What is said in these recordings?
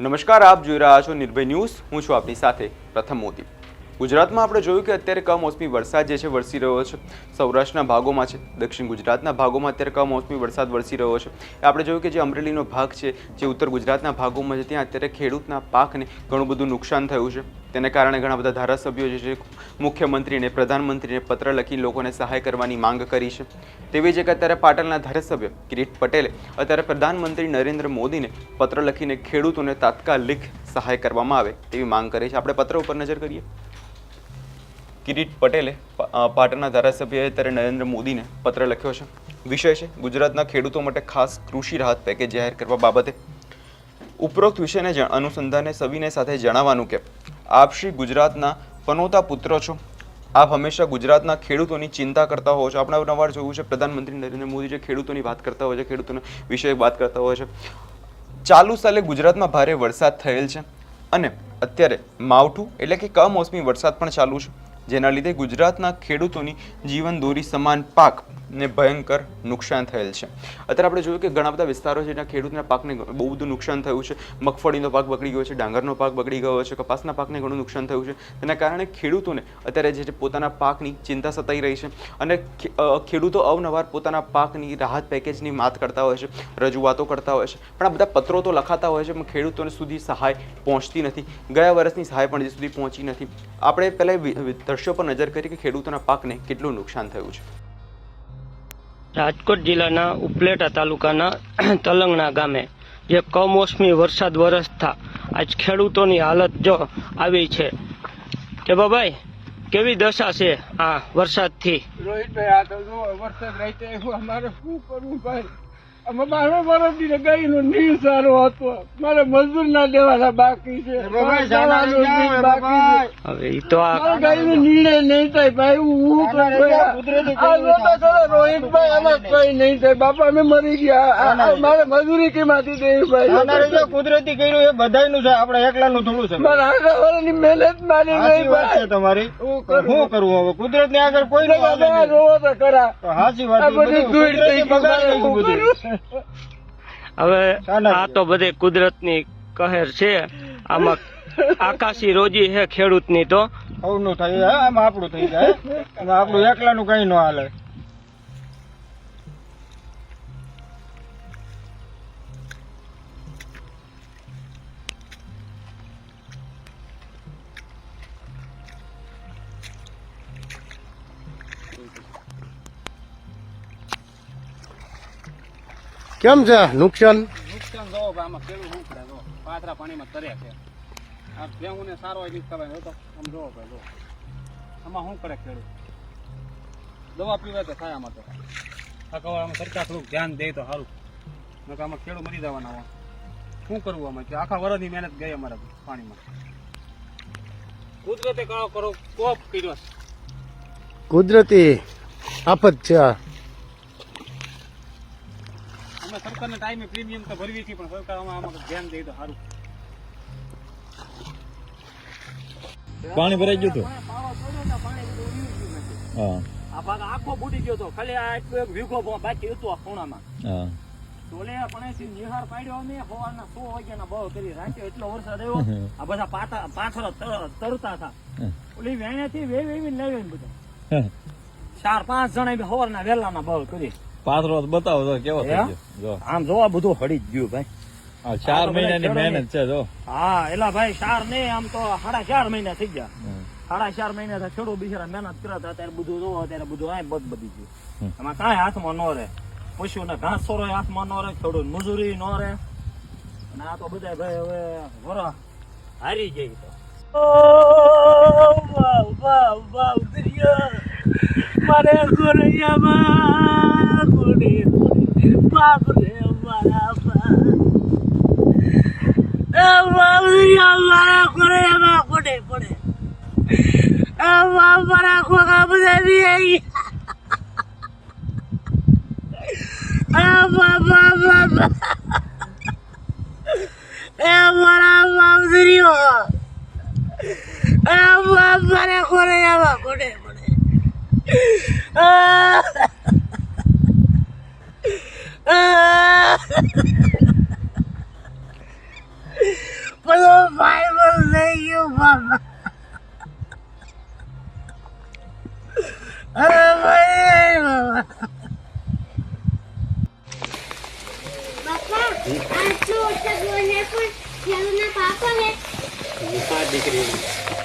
નમસ્કાર આપ જોઈ રહ્યા છો નિર્ભય ન્યૂઝ. હું છું આપની સાથે પ્રથમ મોદી. ગુજરાતમાં આપણે જોયું કે અત્યારે કમોસમી વરસાદ જે છે વરસી રહ્યો છે. સૌરાષ્ટ્રના ભાગોમાં છે, દક્ષિણ ગુજરાતના ભાગોમાં અત્યારે કમોસમી વરસાદ વરસી રહ્યો છે. આપણે જોયું કે જે અમરેલીનો ભાગ છે, જે ઉત્તર ગુજરાતના ભાગોમાં છે, ત્યાં અત્યારે ખેડૂતના પાકને ઘણું બધું નુકસાન થયું છે. તેને કારણે ઘણા બધા ધારાસભ્યો જે છે મુખ્યમંત્રીને પ્રધાનમંત્રીને પત્ર લખી લોકોને સહાય કરવાની માંગ કરી છે. તેવી જ એક અત્યારે પાટણના ધારાસભ્ય કિરીટ પટેલે અત્યારે પ્રધાનમંત્રી નરેન્દ્ર મોદીને પત્ર લખીને ખેડૂતોને તાત્કાલિક સહાય કરવામાં આવે તેવી માંગ કરી છે. આપણે પત્ર ઉપર નજર કરીએ. કિરીટ પટેલે પાટણના ધારાસભ્યએ અત્યારે નરેન્દ્ર મોદીને પત્ર લખ્યો છે. વિષય છે, ગુજરાતના ખેડૂતો માટે ખાસ કૃષિ રાહત પેકેજ જાહેર કરવા બાબતે. ઉપરોક્ત વિષયને અનુસંધાને સવિનય સાથે જણાવવાનું કે, આપ શ્રી ગુજરાતના પનોતા પુત્ર છો. આપ હંમેશા ગુજરાતના ખેડૂતોની ચિંતા કરતા હોવ છો. આપણે અવારનવાર જોયું છે, પ્રધાનમંત્રી નરેન્દ્ર મોદી જે ખેડૂતોની વાત કરતા હોય છે, ખેડૂતોના વિષય વાત કરતા હોય છે. ચાલુ સાલે ગુજરાતમાં ભારે વરસાદ થયેલ છે. અને અત્યારે માવઠું એટલે કે કમોસમી વરસાદ પણ ચાલુ છે. જેના લીધે ગુજરાતના ખેડૂતોની જીવન દોરી સમાન પાક ને ભયંકર નુકસાન થયેલ છે. અત્યારે આપણે જોયું કે ઘણા બધા વિસ્તારો છે જ્યાં ખેડૂતના પાકને બહુ બધું નુકસાન થયું છે. મગફળીનો પાક બગડી ગયો છે, ડાંગરનો પાક બગડી ગયો છે, કપાસના પાકને ઘણું નુકસાન થયું છે. તેના કારણે ખેડૂતોને અત્યારે જે પોતાના પાકની ચિંતા સતાઈ રહી છે અને ખેડૂતો અવનવાર પોતાના પાકની રાહત પેકેજની વાત કરતા હોય છે, રજૂઆતો કરતા હોય છે. પણ આ બધા પત્રો તો લખાતા હોય છે, પણ ખેડૂતોને સુધી સહાય પહોંચતી નથી. ગયા વર્ષની સહાય પણ હજી સુધી પહોંચી નથી. આપણે પહેલાં દ્રશ્યો પર નજર કરી કે ખેડૂતોના પાકને કેટલું નુકસાન થયું છે. રાજકોટ જિલ્લાના ઉપલેટા તાલુકાના તલંગણા ગામે જે કમોસમી વરસાદ વરસતા આજ ખેડૂતોની હાલત જો આવી છે કે બાબાઈ, કેવી દશા છે આ વરસાદથી? રોહિતભાઈ, આ તો વરસાદ રહી અમારે શું કરવું ભાઈ? અમે બારે વર્ષથી નો નીર સારો હતો. મારે મજૂર ના દેવાના બાકી છે. મારે ખાવાનું બીજ બાકી છે. હવે તો આ ગાય નો નિર્ણય નહીં થાય. ભાઈ હું હું કરું ભાઈ? આ જોતા ખરા રોહિતભાઈ આમાં કઈ નહીં થાય. બાપા અમે મરી ગયા. મારે મજૂરી કેમાંથી દેવી ભાઈ? કુદરતી કર્યું એ બધાયનું છે. આપણે એકલાનું થોડું છે. મારા આખા વાળાની મહેનત મારી ગઈ વાત છે તમારી. શું કરવું હવે? કુદરતની આગળ કોઈ રોવો તો ખરા. સાચી વાત બધું બધું ધૂળ થઈ બગાડી હવે. આ તો બધે કુદરતની કહેર છે. આમાં આકાશી રોજી છે ખેડૂતની તો. સૌનું થઈ જાય આમાં આપણું થઈ જાય આપણું એકલાનું કઈ ન હાલે. કેમ છે? નુકસાન? નુકસાન જો આમાં કેળું શું કરે જો? પાથરા પાણીમાં તરે છે. આ ભેહું ને સારો હોય નીકળવાય તો આમ જોવો ભાઈ જો. આમાં શું કરે ખેડૂત? દવા પીવે તો થાય આમાં તો. આમાં સરકાર થોડુંક ધ્યાન દે તો સારું. નકર આમાં ખેડૂત મરી જવાના હોય. શું કરવું આમાં? આખા વરસની મહેનત ગઈ અમારા પાણીમાં. કુદરતે કાળો કરો કોપ કર્યો કુદરતી આફત છે આ. અમે સરકારને ટાઈમે પ્રીમિયમ તો ભરવી છીએ પણ સરકાર આમાં ધ્યાન દે તો સારું. પાણી ભરાઈ ગયું હતું? આ ભાગ આખો બુડી ગયો હતો. ખાલી આ એક વીઘો બાકી હતો આ ખૂણામાં. તોલે પણ નિહાર પાડ્યો અમે. સવારના સો વાગ્યાના બહુ કરી રાખ્યો એટલો વરસાદ આવ્યો. આ બધા પાતા તર- તરતા હતા. ઓલી વેણેથી વેવી લેવી બધા. ચાર પાંચ જણા સવારના વહેલાના બહુ કરી. પાથરો બતાવો તો કેવો થઈ? ગયો? જો. આમ જોવા બધું હળી જ ગયું ભાઈ. ચાર મહિના ની મહિનાની મહેનત છે જો. હા એલા ભાઈ ચાર ને આમ તો સાડા ચાર મહિના થઈ ગયા. સાડા ચાર મહિના થી ખેડૂત બિચારા મહેનત કરતા હતા ત્યારે બધું જોવો ત્યારે બધું આ બધ બધી ગયું. એમાં કાંઈ હાથમાં ન રહે. પશુને ઘાસ સોરો હાથમાં ન રહે ખેડૂત મજૂરી ન રહે. અને આ તો બધા ભાઈ હવે વરો હારી ગઈ તો. વાવ વાવ વાવ દરિયા. મારે ગોરૈયામાં ગુડે બાપ રે મારા બાપ એ વાવ દરિયા મારા ગોરૈયામાં ગુડે પડે એ વાવ મારા ખોખા બધા બી આવી એ પેલો ફાઈબર લઈ ગયો બાબા અરે ભાઈ બાબા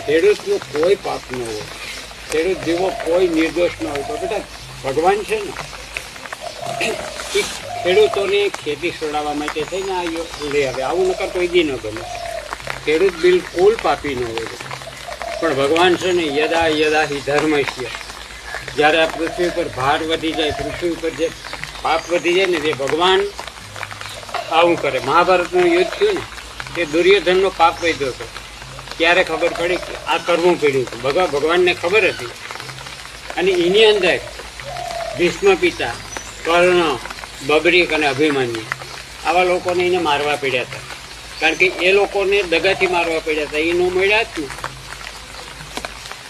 ખેડૂતનું કોઈ પાપ ન હોય ખેડૂત જેવો કોઈ નિર્દોષ ન હોય બેટા ભગવાન છે ને ખેડૂતોને ખેતી છોડાવવા માટે થઈને આ યો- લઈ આવે. નકર કોઈ દી ન ગમે. ખેડૂત બિલકુલ પાપી ન હોય. પણ ભગવાન છે ને, યદા યદા હિ ધર્મ છે જ્યારે આ પૃથ્વી ઉપર ભાર વધી જાય, પૃથ્વી ઉપર જે પાપ વધી જાય ને, તે ભગવાન આવું કરે. મહાભારતનું યુદ્ધ થયું ને, તે દુર્યોધનનો પાપ વધ્યો હતો. ત્યારે ખબર પડી કે આ કરવું પડ્યું હતું. ભગવા ભગવાનને ખબર હતી. અને એની અંદર ભીષ્મ પિતા કર્ણ બબરીક અને અભિમાન્ય. આવા લોકોને એને મારવા પડ્યા હતા. કારણ કે એ લોકોને દગાથી મારવા પડ્યા હતા. એ ન મળ્યા જ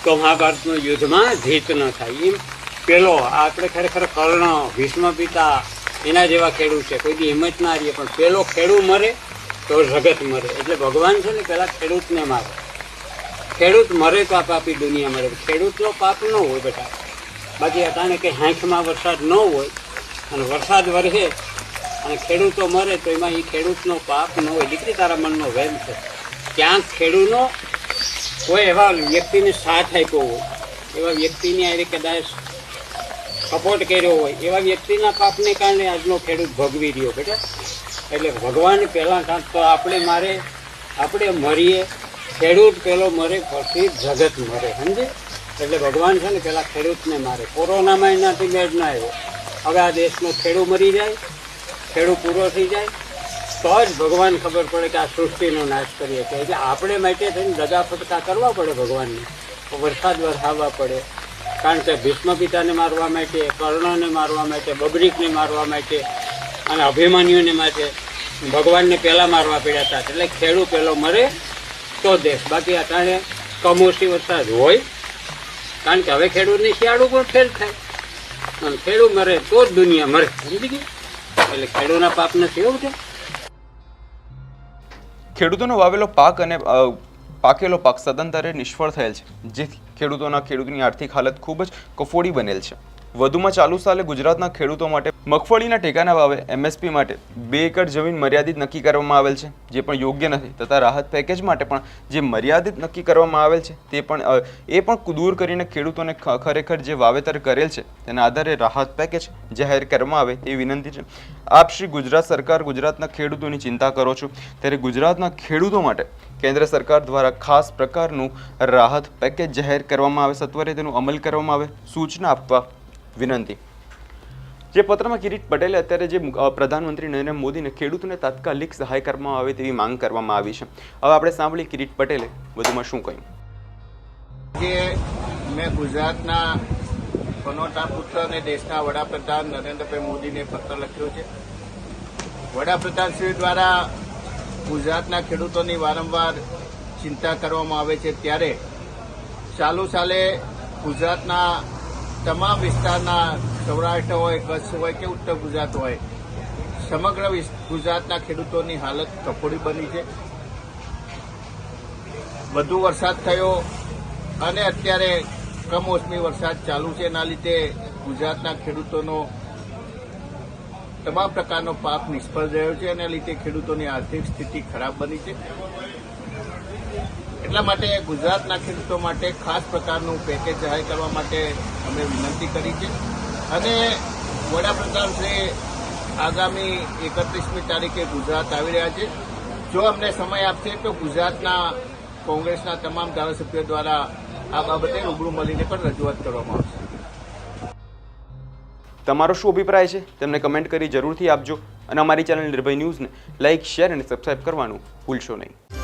તો મહાભારતનું યુદ્ધમાં જીત ન થાય. એમ પેલો આપણે ખરેખર કર્ણ, ભીષ્મ પિતા, એના જેવા ખેડૂત છે. કોઈ દી હિંમત ના રહીએ પણ પેલો ખેડૂત મરે તો જગત મરે. એટલે ભગવાન છે ને પેલા ખેડૂતને મારે. ખેડૂત મરે તો આ પાપી દુનિયા મરે. ખેડૂતનો પાપ ન હોય બેટા. બાકી અટાણે કે હાંખમાં વરસાદ ન હોય અને વરસાદ વરસે અને ખેડૂતો મરે તો એમાં એ ખેડૂતનો પાપ ન હોય. દીકરી તારા મનનો વહેમ છે. ક્યાંક ખેડૂતનો કોઈ એવા વ્યક્તિને સાથ આપ્યો હોય, એવા વ્યક્તિની આવી કદાચ સપોર્ટ કર્યો હોય, એવા વ્યક્તિના પાપને કારણે આજનો ખેડૂત ભોગવી રહ્યો બેટા એટલે ભગવાન પહેલાં કાંક તો આપણે મારે, આપણે મરીએ, ખેડૂત પેલો મરે, પછી જગત મરે, સમજે? એટલે ભગવાન છે ને પેલા ખેડૂતને મારે. કોરોનામાં એનાથી મેળ ના આવ્યો. હવે આ દેશનો ખેડૂ મરી જાય, ખેડૂ પૂરો થઈ જાય, તો જ ભગવાન ખબર પડે કે આ સૃષ્ટિનો નાશ કરીએ છીએ. એટલે આપણે માટે થઈને દગા ફટકા કરવા પડે ભગવાનને. વરસાદ વરસાવવા પડે. કારણ કે ભીષ્મ પિતાને મારવા માટે, કર્ણને મારવા માટે, બબરીકને મારવા માટે અને અભિમાન્યુને માટે ભગવાનને પહેલાં મારવા પડ્યા હતા. એટલે ખેડૂ પહેલો મરે તો દેશ. બાકી અત્યારે કમોસી વરસાદ હોય. કારણ કે હવે ખેડૂતની શિયાળું પણ ફેલ થાય. અને ખેડૂત મરે તો જ દુનિયા મરે. સમજી ગયું? એટલે ખેડૂતના પાપ નથી એવું છે? ખેડૂતોનો વાવેલો પાક અને પાકેલો પાક સદંતરે નિષ્ફળ થયેલ છે. જેથી ખેડૂતોના ખેડૂતની આર્થિક હાલત ખૂબ જ કફોડી બનેલ છે. વધુમાં ચાલુ સાલે ગુજરાતના ખેડૂતો માટે મગફળીના ટેકાના ભાવે એમએસપી માટે બે એકર જમીન મર્યાદિત નક્કી કરવામાં આવેલ છે, જે પણ યોગ્ય નથી, તથા રાહત પેકેજ માટે પણ જે મર્યાદિત નક્કી કરવામાં આવેલ છે, તે પણ એ પણ દૂર કરીને ખેડૂતોને ખરેખર જે વાવેતર કરેલ છે, તેના આધારે રાહત પેકેજ જાહેર કરવામાં આવે, એ વિનંતી છે. આપ શ્રી ગુજરાત સરકાર ગુજરાતના ખેડૂતોની ચિંતા કરો છો, ત્યારે ગુજરાતના ખેડૂતો માટે કેન્દ્ર સરકાર દ્વારા ખાસ પ્રકારનું રાહત પેકેજ જાહેર કરવામાં આવે, સત્વરે તેનું અમલ કરવામાં આવે, સૂચના આપવા વિનંતી. જે પત્રમાં કિરીટ પટેલે અત્યારે જે પ્રધાનમંત્રી નરેન્દ્ર મોદીને ખેડૂતોને તાત્કાલિક સહાય કરવામાં આવે તેવી માંગ કરવામાં આવી છે. હવે આપણે સાંભળી કિરીટ પટેલે વધુમાં શું કહ્યું. કે મેં ગુજરાતના કનોટા પુત્ર અને દેશના વડાપ્રધાન નરેન્દ્રભાઈ મોદીને પત્ર લખ્યો છે. વડાપ્રધાન શ્રી દ્વારા ગુજરાતના ખેડૂતોની વારંવાર ચિંતા કરવામાં આવે છે. ત્યારે ચાલુ સાલે ગુજરાતના તમામ વિસ્તારના સૌરાષ્ટ્ર હોય, કચ્છ હોય કે ઉત્તર ગુજરાત હોય, સમગ્ર ગુજરાતના ખેડૂતોની હાલત કફોડી બની છે. વધુ વરસાદ થયો અને અત્યારે કમોસમી વરસાદ ચાલુ છે. એના લીધે ગુજરાતના ખેડૂતોનો તમામ પ્રકારનો પાક નિષ્ફળ રહ્યો છે. એના લીધે ખેડૂતોની આર્થિક સ્થિતિ ખરાબ બની છે. એટલા માટે ગુજરાતના ખેડૂતો માટે ખાસ પ્રકારનું પેકેજ જાહેર કરવા માટે અમે વિનંતી કરી છે. અને વડાપ્રધાન શ્રી આગામી એકત્રીસમી તારીખે ગુજરાત આવી રહ્યા છે. જો અમને સમય આપશે તો ગુજરાતના કોંગ્રેસના તમામ ધારાસભ્યો દ્વારા આ બાબતે રૂબરૂ મળીને પણ રજૂઆત કરવામાં આવશે. તમારો શું અભિપ્રાય છે? તેમને કમેન્ટ કરી જરૂરથી આપજો. અને અમારી ચેનલ નિર્ભય ન્યૂઝને લાઇક શેર અને સબસ્ક્રાઇબ કરવાનું ભૂલશો નહીં.